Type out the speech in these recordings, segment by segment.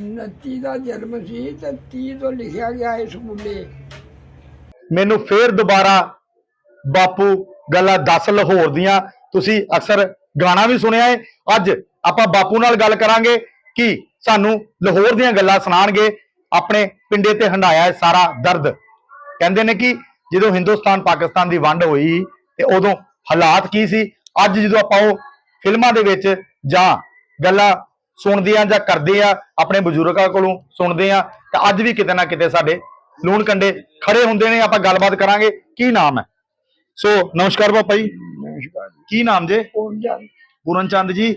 29 ਦਾ ਜਨਮ ਸੀ ਤੇ 30 ਤੋਂ ਲਿਖਿਆ ਗਿਆ ਇਸ ਮੁੰਡੇ। ਮੈਨੂੰ ਫੇਰ ਦੁਬਾਰਾ ਬਾਪੂ ਗੱਲਾਂ ਦੱਸ ਲਾਹੌਰ ਦੀਆਂ। ਤੁਸੀਂ ਅਕਸਰ ਗਾਣਾ ਵੀ ਸੁਣਿਆ ਹੈ ਅੱਜ ਆਪਾਂ ਬਾਪੂ ਨਾਲ ਗੱਲ ਕਰਾਂਗੇ ਕਿ ਸਾਨੂੰ ਲਾਹੌਰ ਦੀਆਂ ਗੱਲਾਂ ਸੁਣਾਣਗੇ ਆਪਣੇ ਪਿੰਡੇ ਤੇ ਹੰਡਾਇਆ ਹੈ ਸਾਰਾ ਦਰਦ। ਕਹਿੰਦੇ ਨੇ ਕਿ ਜਦੋਂ ਹਿੰਦੁਸਤਾਨ ਪਾਕਿਸਤਾਨ ਦੀ ਵੰਡ ਹੋਈ ਤੇ ਉਦੋਂ ਹਾਲਾਤ ਕੀ ਸੀ, ਅੱਜ ਜਦੋਂ ਆਪਾਂ ਉਹ ਫਿਲਮਾਂ ਦੇ ਵਿੱਚ ਜਾਂ ਗੱਲਾਂ ਸੁਣਦੇ ਆ ਜਾਂ ਕਰਦੇ ਆ ਆਪਣੇ ਬਜ਼ੁਰਗਾਂ ਕੋਲੋਂ ਸੁਣਦੇ ਆ ਤਾਂ ਅੱਜ ਵੀ ਕਿਤੇ ਨਾ ਕਿਤੇ ਸਾਡੇ ਲੂਣ ਕੰਡੇ ਖੜੇ ਹੁੰਦੇ ਨੇ ਆਪਾਂ ਗੱਲਬਾਤ ਕਰਾਂਗੇ ਕੀ ਨਾਮ ਹੈ? ਸੋ ਨਮਸਕਾਰ ਪਾਪਾ ਜੀ। ਨਮਸਕਾਰ ਕੀ ਨਾਮ ਜੇ? ਪੂਰਨ ਚੰਦ। ਜੀ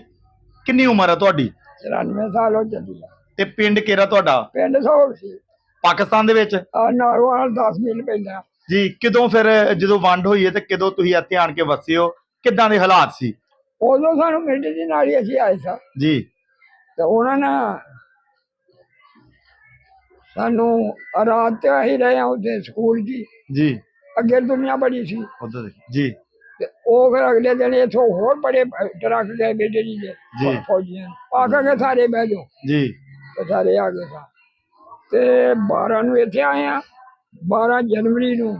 ਕਿੰਨੀ ਉਮਰ ਹੈ ਤੁਹਾਡੀ? 94 ਸਾਲ ਹੋ ਚੱਲੀ ਆ। ਤੇ ਪਿੰਡ ਕਿਹੜਾ ਤੁਹਾਡਾ? ਪਿੰਡ ਸੌੜ ਸੀ। ਪਾਕਿਸਤਾਨ ਦੇ ਵਿੱਚ? ਆ ਨਾਰਵਾਲ 10 ਮੀਲ ਪੈਂਦਾ। ਜੀ ਕਦੋਂ ਫਿਰ ਜਦੋਂ ਵੰਡ ਹੋਈ ਹੈ ਤੇ ਕਦੋਂ ਤੁਸੀਂ ਇੱਥੇ ਆਣ ਕੇ ਵਸੇ ਹੋ? ਕਿੱਦਾਂ ਦੇ ਹਾਲਾਤ ਸੀ? ਉਦੋਂ ਸਾਨੂੰ ਮਿੰਟ ਦੀ ਨਾਲ ਹੀ ਅਸੀਂ ਆਏ ਸਾਂ। ਜੀ। ਤੇ ਉਹਨਾਂ ਨੇ ਸਾਨੂੰ ਰਾਤ ਤੇ ਅਸੀਂ ਰਹੇ ਆ ਉੱਥੇ ਸਕੂਲ ਜੀ। ਜੀ। ਅੱਗੇ ਦੁਨੀਆ ਬੜੀ ਸੀ। ਉਧਰ ਜੀ। ਤੇ ਉਹ ਫਿਰ ਅਗਲੇ ਦਿਨ ਇਥੋਂ ਹੋਰ ਬੜੇ ਟਰੱਕ ਗਏ ਬੇਟੇ ਜੀ ਦੇ। ਫੌਜੀਆਂ ਆ ਕੇ ਸਾਰੇ ਬਹਿ ਜਾਓ। ਜੀ। ਤੇ ਸਾਰੇ ਆ ਗਏ ਸਾਂ। ਤੇ 12 ਨੂੰ ਇੱਥੇ ਆਏ ਆ 12 ਜਨਵਰੀ ਨੂੰ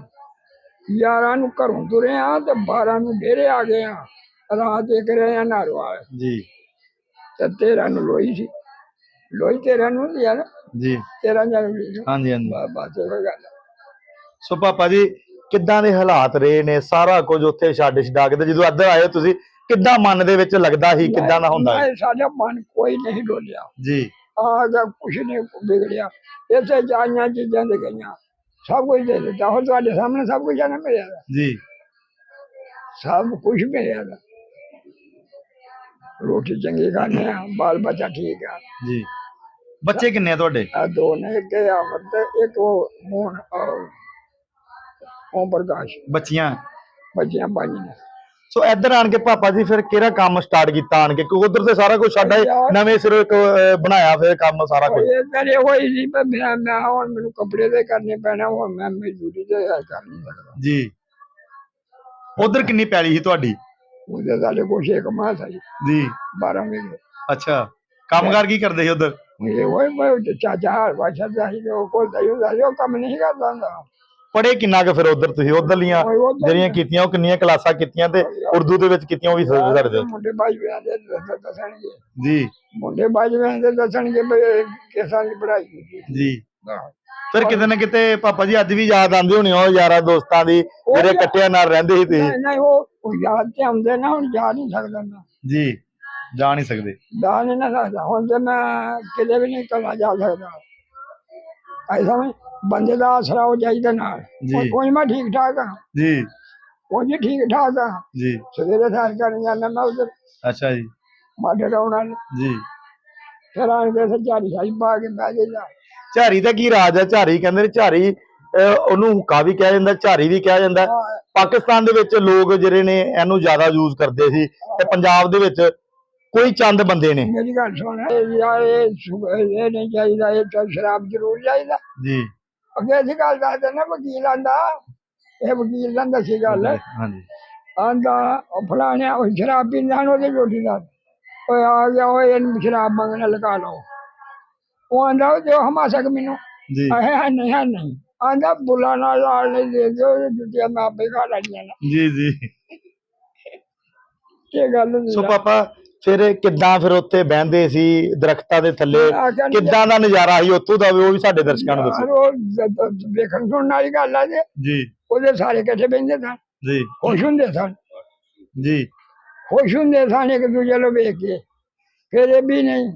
11 ਨੂੰ ਘਰੋਂ ਤੁਰੇ ਆ ਤੇ 12 ਨੂੰ ਡੇਰੇ ਆ ਗਏ ਆ ਰਾਤ ਇੱਕ ਰਹੇ ਆ ਨਾਰਵਾਲ। ਜੀ। ਤੇ 13 ਨੂੰ ਲੋਈ ਸੀ। ਲੋਈ 13 ਨੂੰ ਹੁੰਦੀ ਆ ਨਾ? ਜੀ। 13 ਜਨਵਰੀ ਨੂੰ ਹਾਂਜੀ ਹਾਂਜੀ। ਬਸ ਉਹ ਗੱਲ। ਸੋ ਪਾਪਾ ਜੀ ਕਿੱਦਾਂ ਦੇ ਹਾਲਾਤ ਰਹੇ ਨੇ? ਸਾਰਾ ਕੁਝ ਉੱਥੇ ਛੱਡ ਛਡਾ ਕੇ ਤੇ ਜਦੋਂ ਇੱਧਰ ਆਏ ਹੋ ਤੁਸੀਂ ਕਿੱਦਾਂ ਮਨ ਦੇ ਵਿੱਚ ਲੱਗਦਾ ਸੀ? ਕਿੱਦਾਂ ਦਾ ਹੁੰਦਾ ਹੈ? ਸਾਡਾ ਮਨ ਕੋਈ ਨਹੀਂ ਡੋਲਿਆ। ਜੀ। ਆ ਗਿਆ ਕੁਛ ਨਹੀਂ ਵਿਗੜਿਆ। ਇਸੇ ਜਾਈਆਂ ਚੀਜ਼ਾਂ ਦੇ ਗਈਆਂ। ਸਭ ਕੁਝ ਦੇ ਦਿੱਤਾ। ਹੁਣ ਤੁਹਾਡੇ ਸਾਹਮਣੇ ਸਭ ਕੁਝ ਨਾ ਮਿਲਿਆ। ਜੀ। ਸਭ ਕੁਝ ਮਿਲਿਆ। ਰੋਟੀ ਚੰਗੀ ਖਾਣੇ ਆ ਬਾਲ ਬੱਚਾ ਠੀਕ ਆ। ਜੀ। ਬੱਚੇ ਕਿੰਨੇ ਆ ਤੁਹਾਡੇ? ਆ ਦੋ ਨੇ ਇੱਕ ਇਹ ਤੇ ਇੱਕ ਉਹ ਮੋਹਨ ਔਰ ਓਮ ਪ੍ਰਕਾਸ਼। ਬੱਚੀਆਂ? ਬੱਚਿਆਂ ਪੰਜ ਨੇ। ਸੋ ਇੱਧਰ ਆਣ ਕੇ ਪਾਪਾ ਜੀ ਫਿਰ ਕਿਹੜਾ ਕੰਮ ਸਟਾਰਟ ਕੀਤਾ ਆਣ ਕੇ? ਕਿਉਂਕਿ ਉਧਰ ਤੇ ਸਾਰਾ ਕੁਝ ਸਾਡਾ ਹੀ ਯਾਰ। ਨਵੇਂ ਸਿਰੋਂ ਇੱਕ ਅਹ, ਬਣਾਇਆ ਫਿਰ ਕੰਮ ਸਾਰਾ ਕੁਝ ਇਹ ਕਰੇ ਹੋਈ ਸੀ ਪਰ ਮੈਂ ਮੈਂ ਹੁਣ ਮੈਨੂੰ ਕੱਪੜੇ ਦੇ ਕਰਨੇ ਪੈਣਾ ਹੁਣ ਮੈਂ ਮਜ਼ਦੂਰੀ ਤੇ ਕਰ ਨਹੀਂ ਸਕਦਾ। ਜੀ। ਉਧਰ ਕਿੰਨੀ ਪੈਲੀ ਸੀ ਤੁਹਾਡੀ? ਕਮਾ ਸੀ ਜੀ 12 ਮਹੀਨੇ ਅੱਛਾ ਕੰਮਕਾਰ ਕੀ ਕਰਦੇ ਸੀ ਉਧਰ? ਇਹ ਹੋਏ ਮੈਂ ਚਾਚਾ ਵਾਸ਼ਾ ਦਾ ਹੀ ਉਹ ਕੋਲ ਦਾ ਹੀ ਉਹ ਕੰਮ ਨਹੀਂ ਕਰਦਾ ਹੁੰਦਾ। ਪੜੇ ਕਿੰਨਾ ਕੁ ਫਿਰ ਉਧਰ ਤੁਸੀਂ? ਉੱਧਰ ਜਿਹੜੀਆਂ ਕੀਤੀਆਂ ਉਹ ਕਿੰਨੀਆਂ ਕਲਾਸਾਂ ਕੀਤੀਆਂ ਤੇ ਉਰਦੂ ਦੇ ਵਿੱਚ ਕੀਤੀਆਂ ਉਹ ਵੀ ਦੱਸ ਮੁੰਡੇ ਬਾਜੂਆਂ ਦੇ ਦੱਸ- ਦੱਸਣਗੇ। ਜੀ। ਮੁੰਡੇ ਬਾਜੂਆਂ ਦੇ ਦੱਸਣਗੇ ਵੀ ਕਿਸਾਨ ਦੀ ਪੜ੍ਹਾਈ ਕੀਤੀ। ਜੀ। ਫਿਰ ਕਿਤੇ ਨਾ ਕਿਤੇ ਪਾਪਾ ਜੀ ਅੱਜ ਵੀ ਯਾਦ ਆਉਂਦੀ ਹੋਣੀ ਉਹ ਯਾਰਾਂ ਦੋਸਤਾਂ ਦੀ ਜਿਹੜੇ ਇਕੱਠਿਆਂ ਨਾਲ ਰਹਿੰਦੇ ਸੀ ਤੁਸੀਂ। ਨਹੀਂ ਨਹੀਂ ਉਹ ਉਹ ਯਾਦ ਤੇ ਆਉਂਦੇ ਨਾ ਹੁਣ ਯਾਦ ਨਹੀਂ ਸਕਦਾ ਮੈਂ। ਜੀ ਜਾ ਨਹੀਂ ਸਕਦੇ। ਯਾਦ ਨਹੀਂ ਨਾ ਸਕਦਾ। ਹੁਣ ਤੇ ਮੈਂ ਕਿਤੇ ਵੀ ਨਹੀਂ ਕਲਾ ਜਾ ਸਕਦਾ। ਐਸਾ ਮੈਂ ਬੰਦੇ ਦਾ ਆਸਰਾ ਹੋ ਜਾਈਦਾ ਨਾਲ। ਜੀ। ਹੁਣ ਕੋਈ ਮੈਂ ਠੀਕ ਠਾਕ ਹਾਂ ਜੀ। ਉਹ ਜੀ ਠੀਕ ਠਾਕ ਹਾਂ ਜੀ। ਸਵੇਰੇ ਸਾਰ ਕਰਨ ਜਾਂਦਾ ਮੈਂ ਉਧਰ। ਅੱਛਾ ਜੀ। ਮਾਡੇ ਰੌਣਾ ਨੂੰ ਜੀ। ਫਿਰ ਆਣ ਕੇ ਸੱਚਾਰੀ ਸਾਈ ਪਾ ਕੇ ਬਹਿ ਜਾਈਦਾ। ਝਾਰੀ ਦਾ ਕੀ ਰਾਜ ਹੈ ਝਾਰੀ ਕਹਿੰਦੇ ਨੇ ਝਾਰੀ ਉਹਨੂੰ ਹੁੱਕਾ ਵੀ ਕਿਹਾ ਜਾਂਦਾ ਝਾਰੀ ਵੀ ਕਿਹਾ ਜਾਂਦਾ। ਪਾਕਿਸਤਾਨ ਦੇ ਵਿੱਚ ਲੋਕ ਜਿਹੜੇ ਨੇ ਇਹਨੂੰ ਜ਼ਿਆਦਾ ਯੂਜ਼ ਕਰਦੇ ਸੀ। ਤੇ ਪੰਜਾਬ ਦੇ ਵਿੱਚ ਕੋਈ ਚੰਦ ਬੰਦੇ ਨੇ। ਮੇਰੀ ਗੱਲ ਸੁਣ। ਇਹ ਯਾਰ ਇਹ ਸੁ- ਨਹੀਂ ਚਾਹੀਦਾ ਇਹ ਤਾਂ ਸ਼ਰਾਬ ਜ਼ਰੂਰ ਚਾਹੀਦਾ। ਜੀ। ਅੱਗੇ ਅਸੀਂ ਗੱਲ ਦੱਸਦੇ ਨਾ ਵਕੀਲ ਆਂਦਾ। ਇਹ ਵਕੀਲ ਦਾ ਦੱਸੀ ਗੱਲ। ਹਾਂਜੀ ਆਂਦਾ ਉਹ ਫਲਾਣਿਆ ਉਹ ਸ਼ਰਾਬ ਪੀਂਦਾ ਨੂੰ ਉਹਦੇ ਰੋਟੀ ਦਾ। ਓਏ ਆ ਗਿਆ ਓਏ ਇਹਨੂੰ ਸ਼ਰਾਬ ਮੰਗਣਾ ਲਗਾ ਲਓ। ਉਹ ਆਂਦਾ ਜੋ ਹਮਾ ਸਕ ਮੈਨੂੰ। ਜੀ। ਹੈ ਨਹੀਂ ਹੈ ਨਹੀਂ। ਆਂਦਾ ਬੁਲਾ ਨਾਲ ਲਾਲ ਨਹੀਂ ਦੇ ਦਿਓ ਇਹ ਜੁੱਤੀਆਂ ਮੈਂ ਆਪੇ ਖਾ ਲੈਣੀਆਂ ਨੇ। ਜੀ ਜੀ। ਇਹ ਗੱਲ ਨਹੀਂ ਸੋ ਪਾਪਾ ਫਿਰ ਕਿੱਦਾਂ ਫਿਰ ਉੱਥੇ ਬਹਿੰਦੇ ਸੀ ਦਰਖਤਾਂ ਦੇ ਥੱਲੇ? ਕਿੱਦਾਂ ਦਾ ਨਜ਼ਾਰਾ ਸੀ ਉੱਥੋਂ ਦਾ? ਵੀ ਉਹ ਵੀ ਸਾਡੇ ਦਰਸ਼ਕਾਂ ਨੂੰ ਦੱਸੋ। ਉਹ ਵੇਖਣ ਸੁਣਨ ਵਾਲੀ ਗੱਲ ਆ ਜੇ ਜੀ। ਉਹਦੇ ਸਾਰੇ ਇਕੱਠੇ ਬਹਿੰਦੇ ਸਨ। ਜੀ। ਖੁਸ਼ ਹੁੰਦੇ ਸਨ। ਜੀ। ਖੁਸ਼ ਹੁੰਦੇ ਸਨ ਇੱਕ ਦੂਜੇ ਨੂੰ ਵੇਖ ਕੇ। ਫਿਰ ਇਹ ਵੀ ਨਹੀਂ।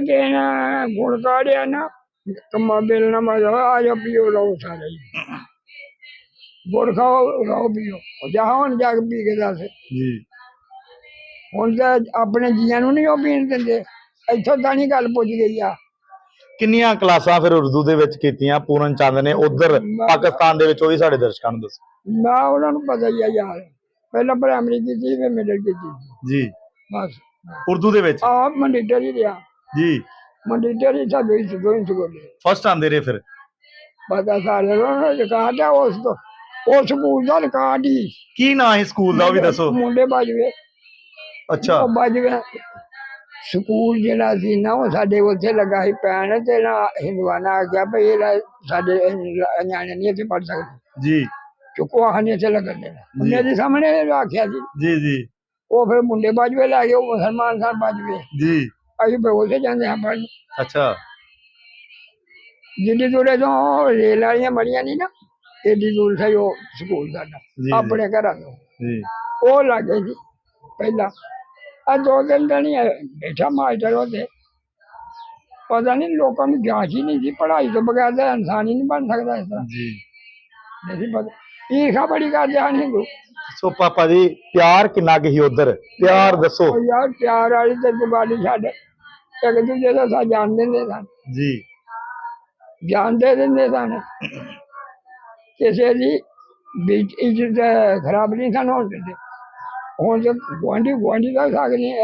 ਜੇ ਨਾ ਗੁਣ ਕਾੜਿਆ ਨਾ ਕੰਮਾ ਬੇਲ ਨਾ ਮਜ਼ਾ ਆ ਜਾ ਪੀਓ ਲਓ ਸਾਰੇ। ਗੁੜ ਖਾਓ ਰੋ ਪੀਓ। ਜਾ ਹੁਣ ਜਾ ਕੇ ਪੀ ਕੇ ਦੱਸ। ਜੀ। ਹੁਣ ਤਾਂ ਆਪਣੇ ਜੀਆਂ ਨੂੰ ਨਹੀਂ ਉਹ ਪੀਣ ਦਿੰਦੇ। ਇੱਥੋਂ ਤਾਂ ਨਹੀਂ ਗੱਲ ਪੁੱਜ ਗਈ ਆ। ਕਿੰਨੀਆਂ ਕਲਾਸਾਂ ਫਿਰ ਉਰਦੂ ਦੇ ਵਿੱਚ ਕੀਤੀਆਂ? ਪੂਰਨ ਚੰਦ ਨੇ ਉਧਰ ਪਾਕਿਸਤਾਨ ਦੇ ਵਿੱਚ ਉਹ ਵੀ ਸਾਡੇ ਦਰਸ਼ਕਾਂ ਨੂੰ ਦੱਸੋ। ਨਾ ਉਹਨਾਂ ਨੂੰ ਪਤਾ ਹੀ ਆ ਯਾਰ। ਪਹਿਲਾਂ ਪ੍ਰਾਇਮਰੀ ਕੀਤੀ ਫਿਰ ਮਿਡਲ ਕੀਤੀ। ਜੀ। ਬਸ। ਉਰਦੂ ਦੇ ਵਿੱਚ? ਆਪ ਮੰਡੀਟਰ ਹੀ ਰਿਹਾ ਜੀ। ਮੰਡੀਟਰ ਹੀ ਸਾਡੇ ਇਸ ਦੋ ਇੰਚ ਗੋਲੇ ਫਸਟ ਆਂਦੇ ਰਹੇ ਫਿਰ? ਪਤਾ ਸਾਰੇ ਨੂੰ ਰਿਕਾਰਡ ਆ ਉਸ ਤੋਂ ਉਹ ਸਕੂਲ ਦਾ ਰਿਕਾਰਡ ਹੀ। ਕੀ ਨਾਂ ਹੈ ਸਕੂਲ ਦਾ ਉਹ ਵੀ ਦੱਸੋ। ਮੁੰਡੇ ਬਾਜਵੇ ਅੱਛਾ। ਉਹ ਬਾਜਵੇ ਸਕੂਲ ਜਿਹੜਾ ਸੀ ਨਾ ਉਹ ਸਾਡੇ ਉੱਥੇ ਲੱਗਾ ਸੀ ਪੈਣ ਤੇ ਨਾ ਹਿੰਦਵਾਨਾ ਆ ਗਿਆ ਭਈ ਇਹ ਸਾਡੇ ਨਿਆਣੇ ਨਹੀਂ ਇੱਥੇ ਪੜ ਸਕਦੇ। ਜੀ। ਚੁੱਕੋ ਆਹ ਨਹੀਂ ਇੱਥੇ ਲੱਗਣ ਦੇਣਾ। ਮੇਰੇ ਸਾਹਮਣੇ ਆਖਿਆ ਜੀ ਜੀ। ਉਹ ਫਿਰ ਮੁੰਡੇ ਬਾਜਵੇ ਲੈ ਗਏ ਉਹ ਮੁਸਲਮਾਨ ਸਾਹਿਬ ਬਾਜਵੇ ਜੀ। ਅਸੀਂ ਫਿਰ ਉੱਥੇ ਜਾਂਦੇ ਹਾਂ ਪੜ੍ਹਨ ਅੱਛਾ। ਜਿੱਡੀ ਦੂਰੇ ਤੋਂ ਰੇਲ ਵਾਲੀਆਂ ਬੜੀਆਂ ਨਹੀਂ ਨਾ ਏਡੀ ਦੂਰ ਸੀ ਉਹ ਸਕੂਲ ਸਾਡਾ ਜੀ। ਆਪਣੇ ਘਰਾਂ ਤੋਂ। ਜੀ। ਉਹ ਲੱਗੇ ਸੀ ਪਹਿਲਾਂ। ਆ ਦੋ ਦਿਨ ਦਾ ਨਹੀਂ ਬੈਠਾ ਮਾਸਟਰ ਉਹਦੇ ਪਤਾ ਨਹੀਂ ਲੋਕਾਂ ਨੂੰ ਜਾਂਚ ਹੀ ਨਹੀਂ ਸੀ ਪੜ੍ਹਾਈ ਤੋਂ ਬਗੈਰ ਤਾਂ ਇਨਸਾਨ ਹੀ ਨਹੀਂ ਬਣ ਸਕਦਾ ਇਸ ਤਰ੍ਹਾਂ। ਜੀ। ਨਹੀਂ ਪਤਾ। ਈਰਖਾ ਬੜੀ ਕਰਦੇ ਹਨ ਹਿੰਦੂ ਸੋ ਪਾਪਾ ਜੀ ਪਿਆਰ ਕਿੰਨਾ ਕੁ ਉਧਰ? ਪਿਆਰ ਦੱਸੋ। ਯਾਰ ਪਿਆਰ ਵਾਲੀ ਤੇ ਤੂੰ ਗੱਲ ਹੀ ਛੱਡ। ਇੱਕ ਦੂਜੇ ਦਾ ਸਾ ਜਾਣ ਦਿੰਦੇ ਸਨ। ਜੀ। ਜਾਣਦੇ ਦਿੰਦੇ ਸਨ। ਕਿਸੇ ਦੀ ਵਿੱਚ ਇੱਜ਼ਤ ਖਰਾਬ ਨਹੀਂ ਸਨ ਹੋਣ ਦਿੰਦੇ। ਹੁਣ ਜੇ ਗੁਆਂਢੀ ਗੁਆਂਢੀ ਦਾ ਸਾਗ ਨਹੀਂ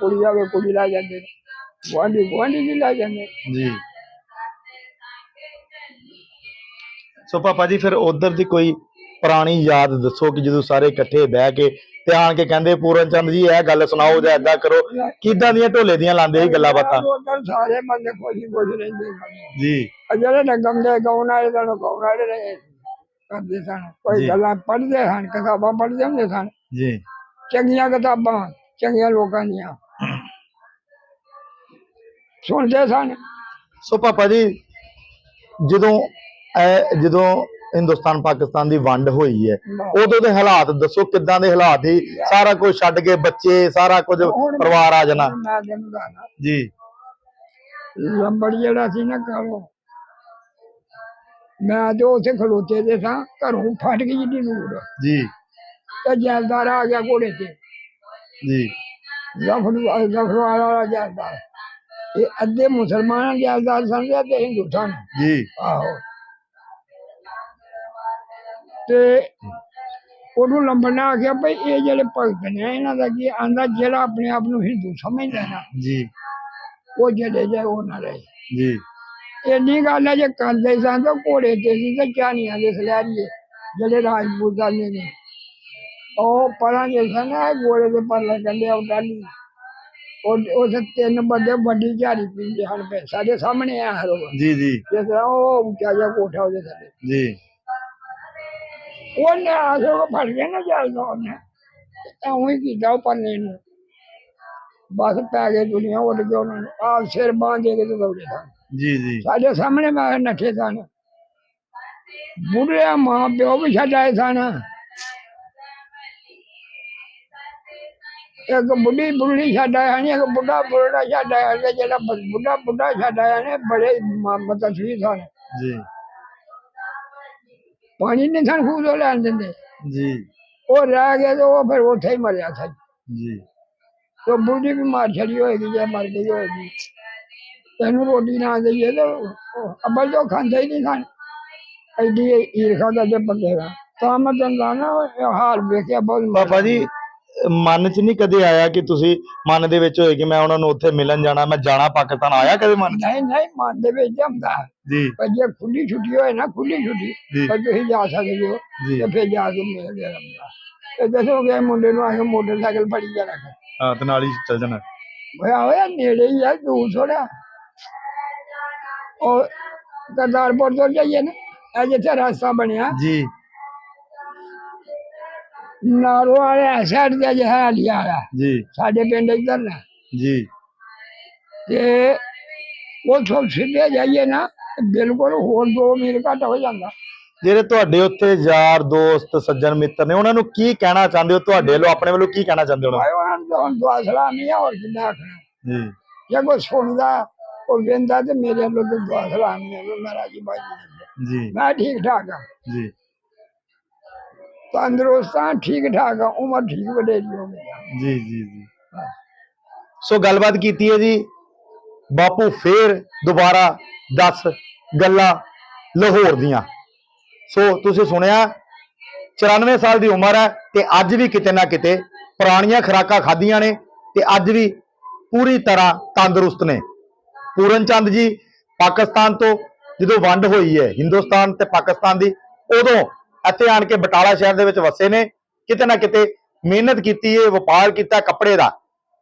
ਕੁੜੀ ਆਵੇ ਕੁੜੀ ਲਾ ਜਾਂਦੇ ਨੇ। ਗੁਆਂਢੀ ਗੁਆਂਢੀ ਦੀ ਲਾ ਜਾਂਦੇ ਨੇ। ਜੀ। ਸੋ ਪਾਪਾ ਜੀ ਫਿਰ ਉਧਰ ਦੀ ਕੋਈ ਪੁਰਾਣੀ ਯਾਦ ਦੱਸੋ ਕਿ ਜਦੋਂ ਸਾਰੇ ਇਕੱਠੇ ਬਹਿ ਕੇ ਤੇ ਆਣ ਕੇ ਕਹਿੰਦੇ ਪੂਰਨ ਚੰਦ ਜੀ ਇਹ ਗੱਲ ਸੁਣਾਓ ਜਾਂ ਏਦਾਂ ਕਰੋ। ਕਿੱਦਾਂ ਦੀਆਂ ਢੋਲੇ ਦੀਆਂ ਲਾਉਂਦੇ ਸੀ ਗੱਲਾਂ ਬਾਤਾਂ? ਉੱਧਰ ਸਾਰੇ ਬੰਦੇ ਖੁਸ਼ੀ ਖੁਸ਼ ਰਹਿੰਦੇ ਸਨ। ਜੀ। ਆ ਜਿਹੜੇ ਨਗਮ ਦੇ ਗਾਉਣ ਵਾਲੇ ਸਨ ਗਾਉਣ ਵਾਲੇ ਰਹੇ ਕਰਦੇ ਸਨ। ਕੋਈ। ਗੱਲਾਂ ਪੜ੍ਹਦੇ ਸਨ ਕਿਤਾਬਾਂ ਪੜ੍ਹਦੇ ਹੁੰਦੇ ਸਨ। ਜੀ। ਚੰਗੀਆਂ ਕਿਤਾਬਾਂ ਚੰਗੀਆਂ ਲੋਕਾਂ ਦੀਆਂ। ਸੁਣਦੇ ਸਨ। ਸੋ ਪਾਪਾ ਜੀ ਜਦੋਂ ਇਹ ਜਦੋਂ ਹਿੰਦੁਸਤਾਨ ਪਾਕਿਸਤਾਨ ਦੀ ਵੰਡ ਹੋਈ ਹੈ। ਉਦੋਂ ਦੇ ਹਾਲਾਤ ਦੱਸੋ ਕਿੱਦਾਂ ਦੇ ਹਾਲਾਤ ਸੀ? ਸਾਰਾ ਕੁਝ ਛੱਡ ਕੇ ਬੱਚੇ ਸਾਰਾ ਕੁਝ ਪਰਿਵਾਰ ਆ ਜਾਣਾ। ਜੀ। ਲੰਬੜ ਜਿਹੜਾ ਸੀ ਨਾ ਕਾਲੋ ਮੈਂ ਤੇ ਉੱਥੇ ਖਲੋਤੇ ਦੇ ਸਾਂ ਘਰੋਂ ਫਟ ਗਈ ਜਿੱਡੀ ਨੂਰ ਜੀ। ਤੇ ਜੈਲਦਾਰ ਆ ਗਿਆ ਘੋੜੇ ਤੇ। ਜੀ। ਜ਼ਫਰੂ ਜ਼ਫਰੂ ਵਾਲਾ ਜੈਲਦਾਰ। ਇਹ ਅੱਧੇ ਮੁਸਲਮਾਨ ਜੈਲਦਾਰ ਸਨ ਤੇ ਹਿੰਦੂ ਸਨ ਜੀ। ਆਹੋ। ਤੇ ਉਹਨੂੰ ਲੰਬਣਾ ਆਖਿਆ ਭਈ ਇਹ ਜਿਹੜੇ ਭਗਤ ਨੇ ਇਹਨਾਂ ਦਾ ਕੀ ਆਂਦਾ ਜਿਹੜਾ ਆਪਣੇ ਆਪ ਨੂੰ ਹਿੰਦੂ ਸਮਝਦਾ ਨਾ ਜੀ। ਉਹ ਜਿਹੜੇ ਜੇ ਉਹ ਨਾ ਰਹੇ। ਜੀ। ਇੰਨੀ ਗੱਲ ਹੈ ਜੇ ਕਰਦੇ ਸਨ ਤਾਂ ਘੋੜੇ ਤੇ ਸੀ ਤੇ ਚਾਨੀਆਂ ਦੇ ਸਲੈਰੀਏ ਜਿਹੜੇ ਰਾਜਪੂਤਾਂ ਦੇ ਨੇ। ਉਹ ਪਰਾਂ ਦੇ ਸਨ ਘੋੜੇ ਦੇ ਪਰਲੇ ਕੰਡੇ ਉਹ ਡਾਲੀ ਉਹ ਉਹ ਤਿੰਨ ਬੰਦੇ ਵੱਡੀ ਝਾੜੀ ਪੀਂਦੇ ਹਨ ਸਾਡੇ ਸਾਹਮਣੇ ਆ ਹਰੋ। ਜੀ ਜੀ। ਜਿਸ ਤਰ੍ਹਾਂ ਉਹ ਉੱਚਾ ਜਿਹਾ ਕੋਠਾ ਉਹਦੇ ਥੱਲੇ। ਜੀ। ਉਹਨੇ ਆਸੇ ਕੋ ਫੜ ਗਿਆ ਨਾ ਜਲ ਉਹਨੇ। ਐਵੇਂ ਹੀ ਕੀਤਾ ਉਹ ਪੰਨੇ ਨੂੰ। ਬਸ ਪੈ ਗਏ ਦੁਨੀਆ ਉੱਡ ਗਈ ਉਹਨਾਂ ਨੂੰ। ਆਪ ਸਿਰ ਬਾਂਹ ਦੇ ਕੇ ਤੇ ਦੌੜੇ ਸਨ ਜੀ ਜੀ। ਸਾਡੇ ਸਾਹਮਣੇ ਮੈਂ ਨੱਠੇ ਸਨ। ਬੁੱਢੇ ਮਾਂ ਪਿਓ ਵੀ ਛੱਡ ਆਏ ਸਨ। ਇੱਕ ਬੁੱਢੀ ਬੁੱਢੀ ਛੱਡ ਆਇਆ ਨੇ ਇੱਕ ਬੁੱਢਾ ਬੁੱਢਾ ਛੱਡ ਆਇਆ ਤੇ ਪਾਣੀ ਨਹੀਂ ਸਨ ਖੂਹ ਤੋਂ ਲੈਣ ਦਿੰਦੇ। ਜੀ। ਉਹ ਰਹਿ ਗਿਆ ਤੇ ਉਹ ਫਿਰ ਉੱਥੇ ਹੀ ਮਰਿਆ ਸੀ। ਜੀ। ਤੇ ਬੁੱਢੀ ਵੀ ਮਾਰ ਛੜੀ ਹੋਏਗੀ ਜੇ ਮਰ ਗਈ ਹੋਏਗੀ। ਤੈਨੂੰ ਰੋਟੀ ਨਾ ਦੇਈਏ ਤੇ ਅੱਬਲ ਤੋਂ ਖਾਂਦੇ ਹੀ ਨਹੀਂ ਸਨ। ਐਡੀ ਈਰਖਾ ਕਰਦੇ ਬੰਦੇ ਦਾ। ਤਾਂ ਮੈਂ ਤੈਨੂੰ ਨਾ ਹਾਲ ਵੇਖਿਆ ਬਹੁਤ। ਪਾਪਾ ਜੀ ਮਨ 'ਚ ਨਹੀਂ ਕਦੇ ਆਇਆ ਕਿ ਤੁਸੀਂ ਮਨ ਦੇ ਵਿੱਚ ਹੋਏ ਕਿ ਮੈਂ ਉਹਨਾਂ ਨੂੰ ਉੱਥੇ ਮਿਲਣ ਜਾਣਾ ਮੈਂ ਜਾਣਾ ਪਾਕਿਸਤਾਨ ਆਇਆ ਕਦੇ ਮਨ 'ਚ? ਨਹੀਂ ਨਹੀਂ ਮਨ ਦੇ ਵਿੱਚ ਹੁੰਦਾ ਜੀ। ਪਰ ਜੇ ਖੁੱਲੀ ਛੁੱਟੀ ਹੋਏ ਨਾ ਖੁੱਲੀ ਛੁੱਟੀ ਜੀ। ਪਰ ਤੁਸੀਂ ਜਾ ਸਕਦੇ ਹੋ ਜੀ। ਤੇ ਫਿਰ ਜਾ ਕੇ ਮਿਲ ਗਿਆ ਰੰਗਾ ਤੇ ਦੱਸੋਗੇ ਮੁੰਡੇ ਨੂੰ ਆ ਕੇ ਮੋਟਰਸਾਈਕਲ ਫੜੀ ਜਾਣਾ ਹਾਂ ਤੇ ਨਾਲ ਹੀ ਚੱਲ ਜਾਣਾ। ਹੋਇਆ ਹੋਇਆ ਨੇੜੇ ਹੀ ਆ ਦੂਰ ਥੋੜਾ ਉਹ ਕਰਤਾਰਪੁਰ ਤੋਂ ਜਾਈਏ ਨਾ ਇਹ ਜਿੱਥੇ ਰਸਤਾ ਬਣਿਆ ਜੀ। ਨਾਰੋ ਵਾਲੇ ਸਾਈਡ ਤੇ ਜਿਹਾ ਲਿਆ ਆ ਜੀ। ਸਾਡੇ ਪਿੰਡ ਇੱਧਰ ਨਾ। ਜੀ। ਤੇ ਉਹ ਤੋਂ ਸਿੱਧੇ ਜਾਈਏ ਨਾ ਤੇ ਬਿਲਕੁਲ ਹੋਰ 2 ਮੀਲ ਘੱਟ ਹੋ ਜਾਂਦਾ। ਜਿਹੜੇ ਤੁਹਾਡੇ ਉੱਥੇ ਯਾਰ ਦੋਸਤ ਸੱਜਣ ਮਿੱਤਰ ਨੇ ਉਹਨਾਂ ਨੂੰ ਕੀ ਕਹਿਣਾ ਚਾਹੁੰਦੇ ਹੋ? ਤੁਹਾਡੇ ਵੱਲੋਂ ਆਪਣੇ ਵੱਲੋਂ ਕੀ ਕਹਿਣਾ ਚਾਹੁੰਦੇ ਹੋ ਉਹਨਾਂ ਆਏ ਉਹਨਾਂ ਨੂੰ ਹੁਣ ਦੁਆ ਸਲਾਮੀ ਆ ਹੋਰ ਕਿੰਨਾ ਆਖਣਾ। ਨੂੰ? ਜੀ। ਜੇ ਕੋਈ ਸੁਣਦਾ ਉਹ ਵੇਂਦਾ ਤੇ ਮੇਰੇ ਵੱਲੋਂ ਤੇ ਦੁਆ ਸਲਾਮੀ ਆ ਵੀ ਮੇਰਾ ਜੀ ਬਾਜੀ ਜੀ। ਮੈਂ ਠੀਕ ਠਾਕ ਆ। ਜੀ। ਤੰਦਰੁਸਤ ਠੀਕ ਠਾਕ ਆ, ਉਮਰ ਠੀਕ ਵਡੇਰੀ ਹੋ ਗਈ ਆ। ਜੀ ਜੀ ਜੀ। ਸੋ ਗੱਲਬਾਤ ਕੀਤੀ ਹੈ ਜੀ। ਬਾਪੂ ਫੇਰ ਦੁਬਾਰਾ 10 ਗੱਲਾਂ ਲਾਹੌਰ ਦੀਆਂ। ਸੋ ਤੁਸੀਂ ਸੁਣਿਆ 94 ਸਾਲ ਦੀ ਉਮਰ ਹੈ ਤੇ ਅੱਜ ਵੀ ਕਿਤੇ ਨਾ ਕਿਤੇ ਪੁਰਾਣੀਆਂ ਖੁਰਾਕਾਂ ਖਾਧੀਆਂ ਨੇ ਤੇ ਅੱਜ ਵੀ ਪੂਰੀ ਤਰ੍ਹਾਂ ਤੰਦਰੁਸਤ ਨੇ। ਪੂਰਨ ਚੰਦ ਜੀ ਪਾਕਿਸਤਾਨ ਤੋਂ ਜਦੋਂ ਵੰਡ ਹੋਈ ਹੈ, ਹਿੰਦੁਸਤਾਨ ਤੇ ਪਾਕਿਸਤਾਨ ਦੀ, ਉਦੋਂ ਇੱਥੇ ਆਣ ਕੇ ਬਟਾਲਾ ਸ਼ਹਿਰ ਦੇ ਵਿੱਚ ਵਸੇ ਨੇ ਕਿਤੇ ਨਾ ਕਿਤੇ ਮਿਹਨਤ ਕੀਤੀ ਹੈ ਵਪਾਰ ਕੀਤਾ ਕੱਪੜੇ ਦਾ।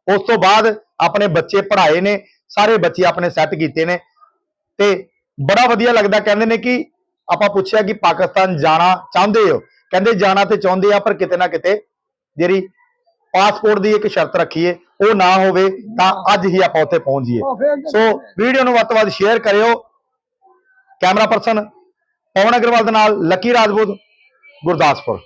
ਉਸ ਤੋਂ ਬਾਅਦ ਆਪਣੇ ਬੱਚੇ ਪੜ੍ਹਾਏ ਨੇ ਸਾਰੇ ਬੱਚੇ ਆਪਣੇ ਸੈੱਟ ਕੀਤੇ ਨੇ। ਤੇ ਬੜਾ ਵਧੀਆ ਲੱਗਦਾ ਕਹਿੰਦੇ ਨੇ ਕਿ ਆਪਾਂ ਪੁੱਛਿਆ ਕਿ ਪਾਕਿਸਤਾਨ ਜਾਣਾ ਚਾਹੁੰਦੇ ਹੋ? ਕਹਿੰਦੇ ਜਾਣਾ ਤੇ ਚਾਹੁੰਦੇ ਆ ਪਰ ਕਿਤੇ ਨਾ ਕਿਤੇ ਜਿਹੜੀ ਪਾਸਪੋਰਟ ਦੀ ਇੱਕ ਸ਼ਰਤ ਰੱਖੀਏ ਉਹ ਨਾ ਹੋਵੇ ਤਾਂ ਅੱਜ ਹੀ ਆਪਾਂ ਉੱਥੇ ਪਹੁੰਚ ਜਾਈਏ। ਸੋ ਵੀਡੀਓ ਨੂੰ ਵੱਧ ਤੋਂ ਵੱਧ ਸ਼ੇਅਰ ਕਰਿਓ। ਕੈਮਰਾ ਪਰਸਨ ਪਵਨ ਅਗਰਵਾਲ ਦੇ ਨਾਲ ਲੱਕੀ ਰਾਜਪੂਤ। ਗੁਰਦਾਸਪੁਰ।